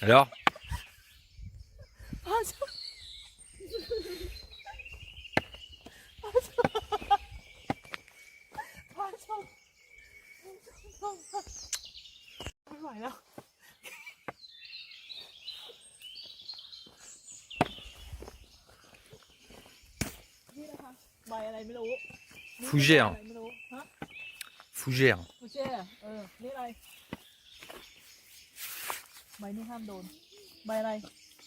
Alors Fougère. Fougère. Fougère, ใบนี้ห้ามโดน ใบอะไร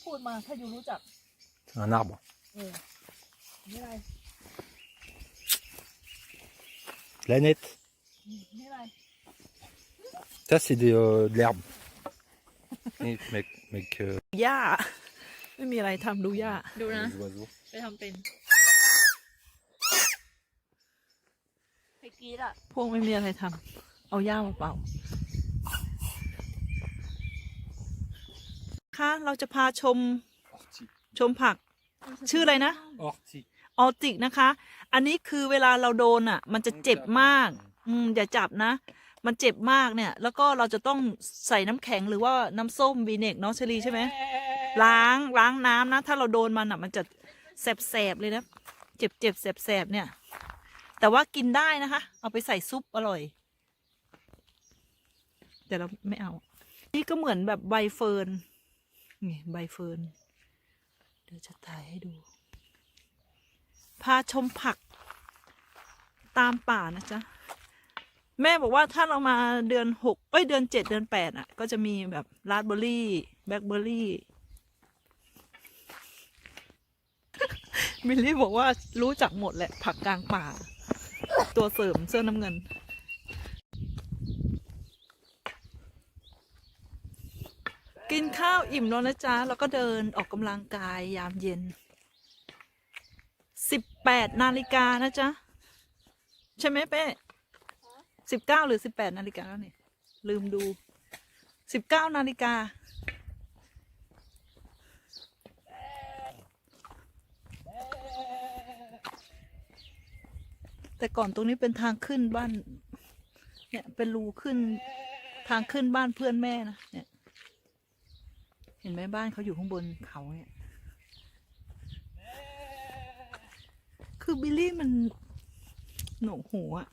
พูดมาถ้าอยู่รู้จัก C'est un arbre. เออนี่อะไร Planète. นี่อะไร Ça, c'est des, euh, de l'herbe. Et mec, mec, euh, หญ้า ไม่มีอะไรทำดูหญ้า ดูนะ les oiseaux. ไปทำเป็นไปกรีดอะ พวกไม่มีอะไรทำเอาหญ้ามาเป่า ค่ะ เราจะพาชม Ortie. ชมผัก ชื่ออะไรนะ Ortie. ออติกนะคะ อันนี้คือเวลาเราโดนอะ มันจะเจ็บมาก อืมอย่าจับนะ มันเจ็บมากเนี่ย แล้วก็เราจะต้องใส่น้ำแข็งหรือว่าน้ำส้มวีเนกเนาะเชลีใช่ไหม ล้างล้างน้ำนะ ถ้าเราโดนมันอะ มันจะแสบๆเลยนะ เจ็บเจ็บแสบๆเนี่ย แต่ว่ากินได้นะคะ เอาไปใส่ซุปอร่อย แต่เราไม่เอา นี่ก็เหมือนแบบใบเฟิร์น นี่ใบเฟิร์นเดี๋ยวจะถ่ายให้ดู พาชมผักตามป่านะจ๊ะ แม่บอกว่าถ้าเรามาเดือนหกเอ้ยเดือนเจ็ดเดือนแปดอะ ก็จะมีแบบราสเบอร์รี่ แบล็คเบอร์รี่มิลลี่บอกว่ารู้จักหมดแหละผักกลางป่า ตัวเสริมเสื้อน้ำเงิน กินข้าวอิ่มแล้วนะจ๊ะ แล้วก็เดินออกกำลังกายยามเย็น สิบแปดนาฬิกานะจ๊ะ ใช่ไหมเป้สิบเก้าหรือสิบแปดนาฬิกาแล้วนี่ ลืมดูสิบเก้านาฬิกา แต่ก่อนตรงนี้เป็นทางขึ้นบ้าน เนี่ย เป็นรูขึ้นทางขึ้นบ้านเพื่อนแม่นะเนี่ย เห็นไหมบ้านเขาอยู่ข้างบนเขาเนี่ย คือบิลลี่มันหนวกหูอะ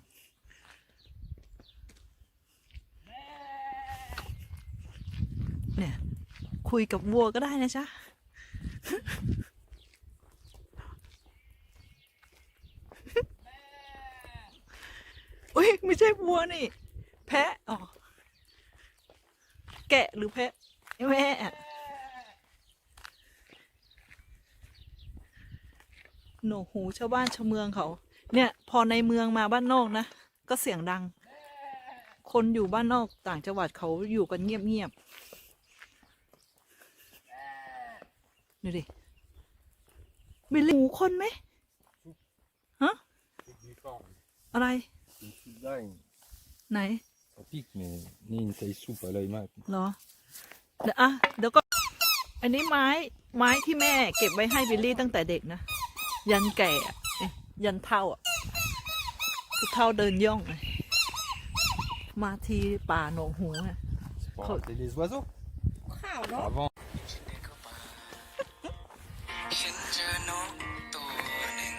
เนี่ย คุยกับวัวก็ได้นะจ๊ะอุ้ยไม่ใช่วัวนี่ แพะ อ๋อ แกะหรือแพะแม่อะ หนวกหูชาวบ้านชาวเมืองเขา เนี่ย พอในเมืองมาบ้านนอกนะ ก็เสียงดัง คนอยู่บ้านนอกต่างจังหวัดเขาอยู่กันเงียบๆดูดิมีหมูคนไหมฮะอะไร Une soupe d'ail. ไหน Ça pique, mais ni une taille soupe à l'œil mat. เหรอเดี๋ยวอะเดี๋ยวก็ อันนี้ไม้ไม้ที่แม่เก็บไว้ให้บิลลี่ตั้งแต่เด็กนะ ยันแก่อะเอ๊ะยันเท่าอะผู้เท่าเดินย่องเลยมาทีป่าโหนงหูอะ C'est pour Trop- rater les oiseaux. ข่าวเนาะ Avant. ฉันเจอนกตัวหนึ่ง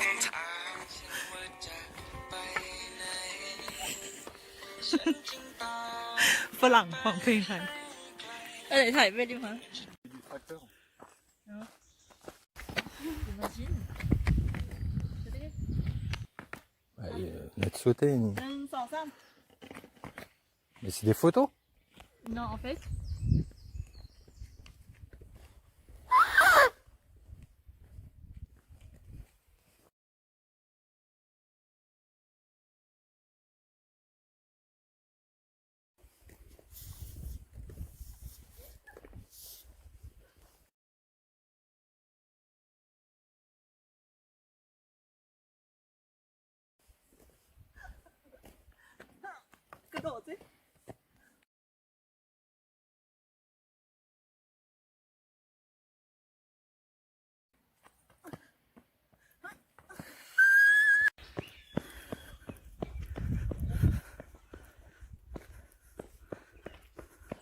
มันถามฉันว่าจะไปไหนฉันจึงตอบฝรั่งฟังเพลงไทยเออถ่ายไปดิมั้ง Du tracteur. Allez, euh, notre sauté. nous. หนึ่งสองสาม Mais c'est des photos non en fait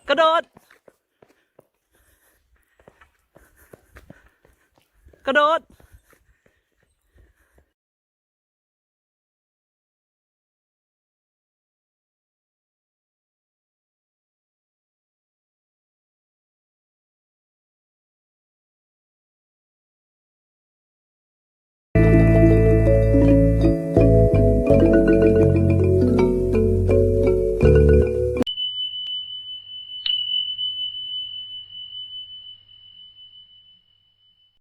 กระโดด กระโดด